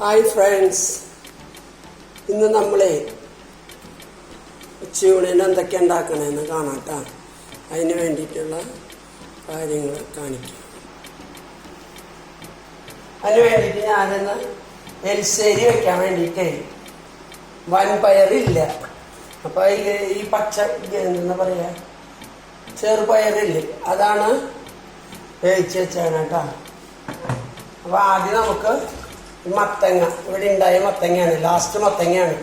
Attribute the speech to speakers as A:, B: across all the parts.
A: Hi friends ഇന്ന് നമ്മളെ ഉച്ചയൂണിന് എന്തൊക്കെ ഉണ്ടാക്കണമെന്ന് കാണാട്ടാ അതിന് വേണ്ടിയിട്ടുള്ള കാര്യങ്ങൾ കാണിക്കാം. അതിന് വേണ്ടിയിട്ട് ഞാനിന്ന് എരിശ്ശേരി വെക്കാൻ വേണ്ടിയിട്ടേ. വൻപയറില്ല. അപ്പോൾ അതിൽ ഈ പച്ച എന്താ പറയുക ചെറുപയറില്ലേ? അതാണ് വേവിച്ച് വെച്ചാണ് കേട്ടോ അപ്പോൾ ആദ്യം നമുക്ക് ഈ മത്തങ്ങ. ഇവിടെ ഉണ്ടായ മത്തങ്ങയാണ്. ലാസ്റ്റ് മത്തങ്ങയാണ്.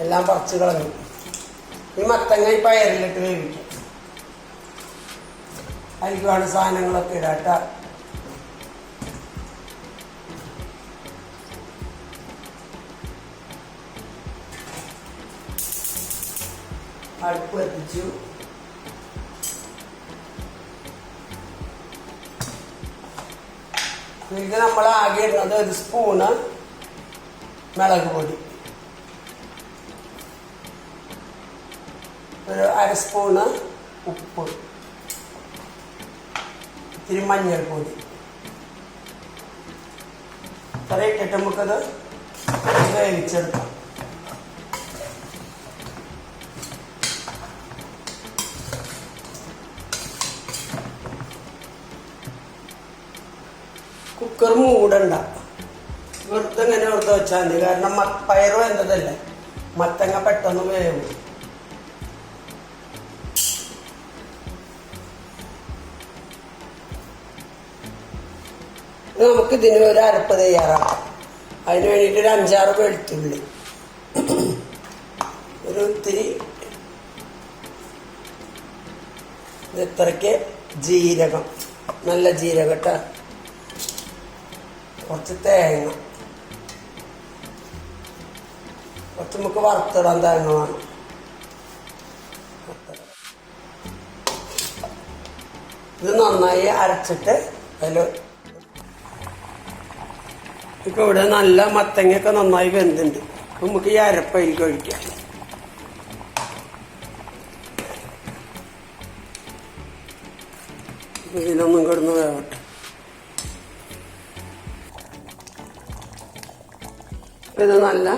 A: എല്ലാം പറിച്ച് കളഞ്ഞു. ഈ മത്തങ്ങ ഈ പയറിലിട്ട് വേവിക്കും. അതിലേക്ക് വേണ്ട സാധനങ്ങളൊക്കെ ഇടാട്ട അടുപ്പ് എത്തിച്ചു ഇതിലേക്ക് നമ്മൾ ആകെ ഇടുന്നത് ഒരു സ്പൂണ് മുളക് പൊടി ഒരു അര സ്പൂണ് ഉപ്പ് ഇത്തിരി മഞ്ഞൾപ്പൊടി ഇത്ര ഇട്ടിട്ട് നമുക്കത് വേവിച്ചെടുക്കാം കുക്കർ മൂടണ്ട. വെറുതെ ഇങ്ങനെ വെറുതെ വെച്ചാൽ മതി. കാരണം പയറ് വെന്തതല്ലേ മത്തങ്ങ പെട്ടെന്ന് വേവും. നമുക്ക് ഇതിന് ഒരു അരപ്പ് തയ്യാറാക്കാം. അതിന് വേണ്ടിയിട്ട് ഒരു അഞ്ചാറ് വെളുത്തുള്ളി. ഒരു ഇത്തിരി ഇത് ഇത്രയ്ക്ക് ജീരകം. നല്ല ജീരകം കേട്ടോ. കുറച്ച് തേങ്ങ. കുറച്ച് നമുക്ക് വറുത്തിടാൻ തേങ്ങ വേണം. ഇത് നന്നായി അരച്ചിട്ട് അതിൽ ഇപ്പൊ ഇവിടെ നല്ല മത്തങ്ങയൊക്കെ നന്നായി വെന്തുണ്ട്. അപ്പൊ നമുക്ക് ഈ അരപ്പയിൽ കഴിക്കാം ഇതിലൊന്നും കിടന്ന് വേവട്ടെ. ഇത് നല്ല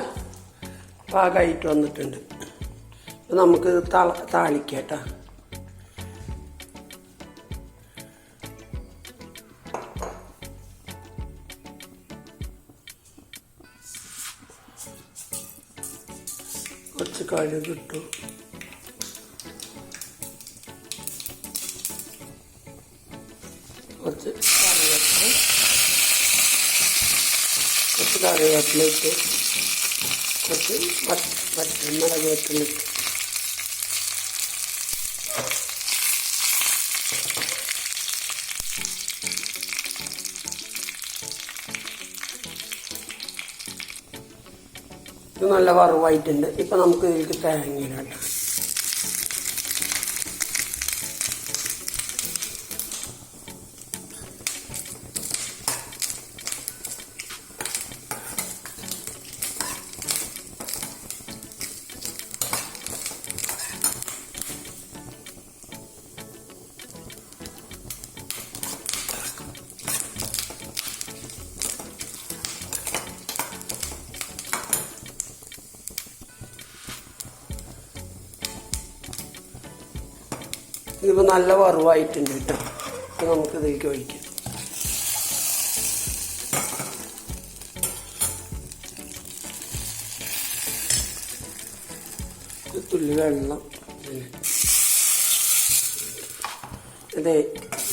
A: പാകമായിട്ട് വന്നിട്ടുണ്ട്. അപ്പം നമുക്ക് തള താളിക്കട്ടോ. കുറച്ച് കടുക് ഇട്ടു. കുറച്ച് കുറച്ച് കറിവേപ്പില ഇട്ട് കുറച്ച് പച്ചമുളക് വെട്ടിലിട്ട് ഇത് നല്ല വറവായിട്ടുണ്ട്. ഇപ്പൊ നമുക്ക് ഇതിലേക്ക് തേങ്ങ ഇടാം ഇതിപ്പോൾ നല്ല വറവായിട്ടുണ്ട് കേട്ടോ. ഇത് നമുക്ക് ഇതിലേക്ക് ഒഴിക്കാം. തുള്ളി വെള്ളം. അതെ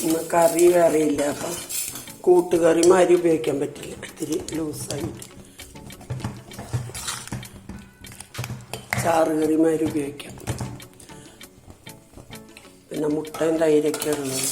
A: ഇന്ന് കറി വേറെ ഇല്ല. അപ്പം കൂട്ടുകറി മാതിരി ഉപയോഗിക്കാൻ പറ്റില്ല. ഇത്തിരി ലൂസായി. ചാറുകറി മാതിരി ഉപയോഗിക്കാം. പിന്നെ മുട്ടയും തൈരൊക്കെ ഉള്ളത്